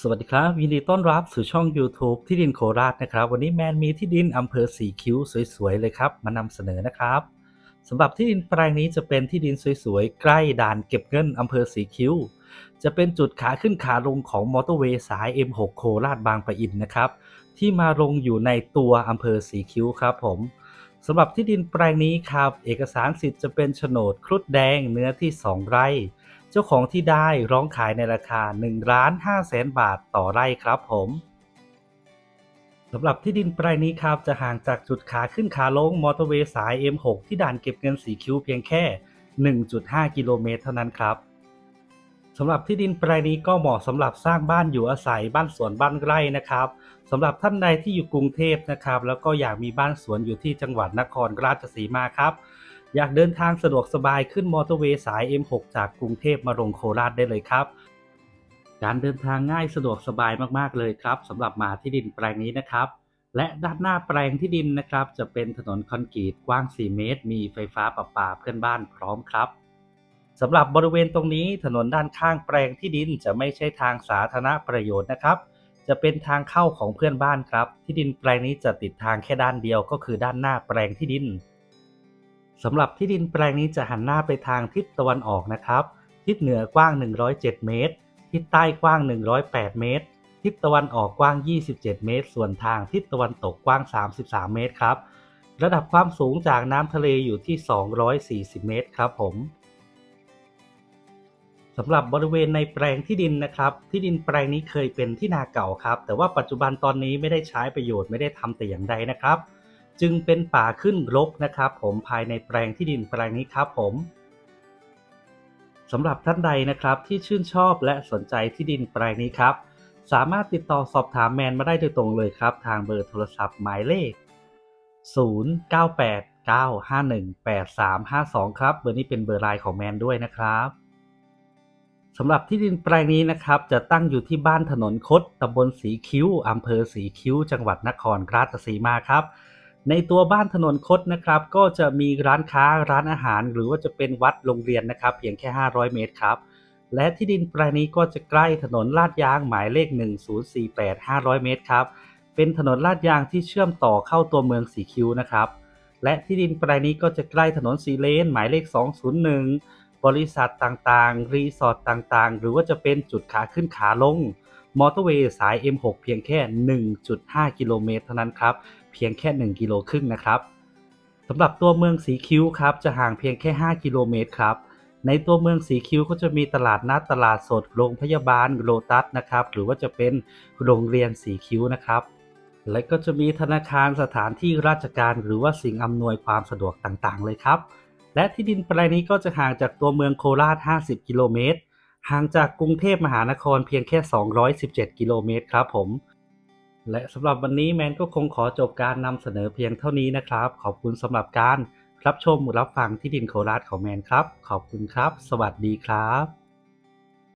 สวัสดีครับยินดีต้อนรับสู่ช่อง YouTube ที่ดินโคราชนะครับ วันนี้แมนมีที่ดินอำเภอสีคิ้วสวยๆเลยครับ มานำเสนอนะครับสำหรับที่ดินแปลงนี้จะเป็นที่ดินสวยๆ ใกล้ด่านเก็บเงินอำเภอสีคิ้ว จะเป็นจุดขาขึ้นขาลงของมอเตอร์เวย์สาย M6 โคราชบางปะอินนะครับ ที่มาลงอยู่ในตัวอำเภอสีคิ้วครับผมสำหรับที่ดินแปลงนี้ครับ เอกสารสิทธิ์จะเป็นโฉนดครุฑแดงเนื้อที่ 2 ไร่ จ้าของที่ได้ร้องขายในราคา1ล้าน5แสนบาทต่อไร่ครับผมสำหรับที่ดินแปลงนี้ครับจะห่างจากจุดขาขึ้นขาลงมอเตอร์เวย์สาย M6 ที่ด่านเก็บเงินสีคิ้วเพียงแค่ 1.5 กิโลเมตรเท่านั้นครับสำหรับที่ดินแปลงนี้ก็เหมาะสำหรับสร้างบ้านอยู่อาศัยบ้านสวนบ้านไร่นะครับสำหรับท่านใดที่อยู่กรุงเทพนะครับ แล้วก็อยากมีบ้านสวนอยู่ที่จังหวัดนครราชสีมาครับ อยากเดินทางสะดวกสบายขึ้นมอเตอร์เวย์สาย M6 จากกรุงเทพมาลงโคราชได้เลยครับ การเดินทางง่ายสะดวกสบายมากๆเลยครับสำหรับมาที่ดินแปลงนี้นะครับ และด้านหน้าแปลงที่ดินนะครับ จะเป็นถนนคอนกรีตกว้าง 4 เมตร มีไฟฟ้าประปาเพื่อนบ้านพร้อมครับสำหรับบริเวณตรงนี้ถนนด้านข้างแปลงที่ดินจะไม่ใช่ทางสาธารณประโยชน์นะครับ จะเป็นทางเข้าของเพื่อนบ้านครับ ที่ดินแปลงนี้จะติดทางแค่ด้านเดียวก็คือด้านหน้าแปลงที่ดิน สำหรับที่ดินแปลงนี้จะหันหน้าไปทางทิศตะวันออกนะครับ ทิศเหนือกว้าง 107 เมตร ทิศใต้กว้าง 108 เมตร ทิศตะวันออกกว้าง 27 เมตร ส่วนทางทิศตะวันตกกว้าง 33 เมตรครับ ระดับความสูงจากน้ำทะเลอยู่ที่ 240 เมตรครับผมสำหรับบริเวณในแปลงที่ดินนะครับ ที่ดินแปลงนี้เคยเป็นที่นาเก่าครับ แต่ว่าปัจจุบันตอนนี้ไม่ได้ใช้ประโยชน์ไม่ได้ทำแต่อย่างใดนะครับ จึงเป็นป่าขึ้นรกนะครับ ผมภายในแปลงที่ดินแปลงนี้ครับผมสำหรับท่านใดนะครับที่ชื่นชอบและสนใจที่ดินแปลงนี้ครับ สามารถติดต่อสอบถามแมนมาได้โดยตรงเลยครับ ทางเบอร์โทรศัพท์หมายเลข 0989518352 ครับ เบอร์นี้เป็นเบอร์ไลน์ของแมนด้วยนะครับสำหรับที่ดินแปลงนี้นะครับ จะตั้งอยู่ที่บ้านถนนคดตำบลสีคิ้วอำเภอสีคิ้ว จังหวัดนครราชสีมาครับ ในตัวบ้านถนนคดนะครับ ก็จะมีร้านค้าร้านอาหาร หรือว่าจะเป็นวัดโรงเรียนนะครับ เพียงแค่ 500 เมตรครับ และที่ดินแปลงนี้ก็จะใกล้ถนนลาดยางหมายเลข 1048 500 เมตรครับ เป็นถนนลาดยางที่เชื่อมต่อเข้าตัวเมืองสีคิ้วนะครับ และที่ดินแปลงนี้ก็จะใกล้ถนนสีเลนหมายเลข 201 บริษัทต่างๆ รีสอร์ทต่างๆ หรือว่าจะเป็นจุดขาขึ้นขาลงมอเตอร์เวย์สาย M6 เพียงแค่ 1.5 กิโลเมตรเท่านั้นครับ เพียงแค่ 1 กิโลครึ่งนะครับสำหรับตัวเมืองสีคิ้วครับจะห่างเพียงแค่ 5 กิโลเมตรครับ ในตัวเมืองสีคิ้วก็จะมีตลาดนัดตลาดสดโรงพยาบาลโลตัสนะครับ หรือว่าจะเป็นโรงเรียนสีคิ้วนะครับ และก็จะมีธนาคารสถานที่ราชการ หรือว่าสิ่งอำนวยความสะดวกต่างๆ เลยครับ และที่ดินแปลงนี้ก็จะห่างจากตัวเมืองโคราช 50 กิโลเมตรห่างจากกรุงเทพมหานครเพียงแค่ 217 กิโลเมตรครับผม และสำหรับวันนี้แมนก็คงขอจบการนำเสนอเพียงเท่านี้นะครับ ขอบคุณสำหรับการรับชมรับฟังที่ดินโคราชของแมนครับ ขอบคุณครับ สวัสดีครับ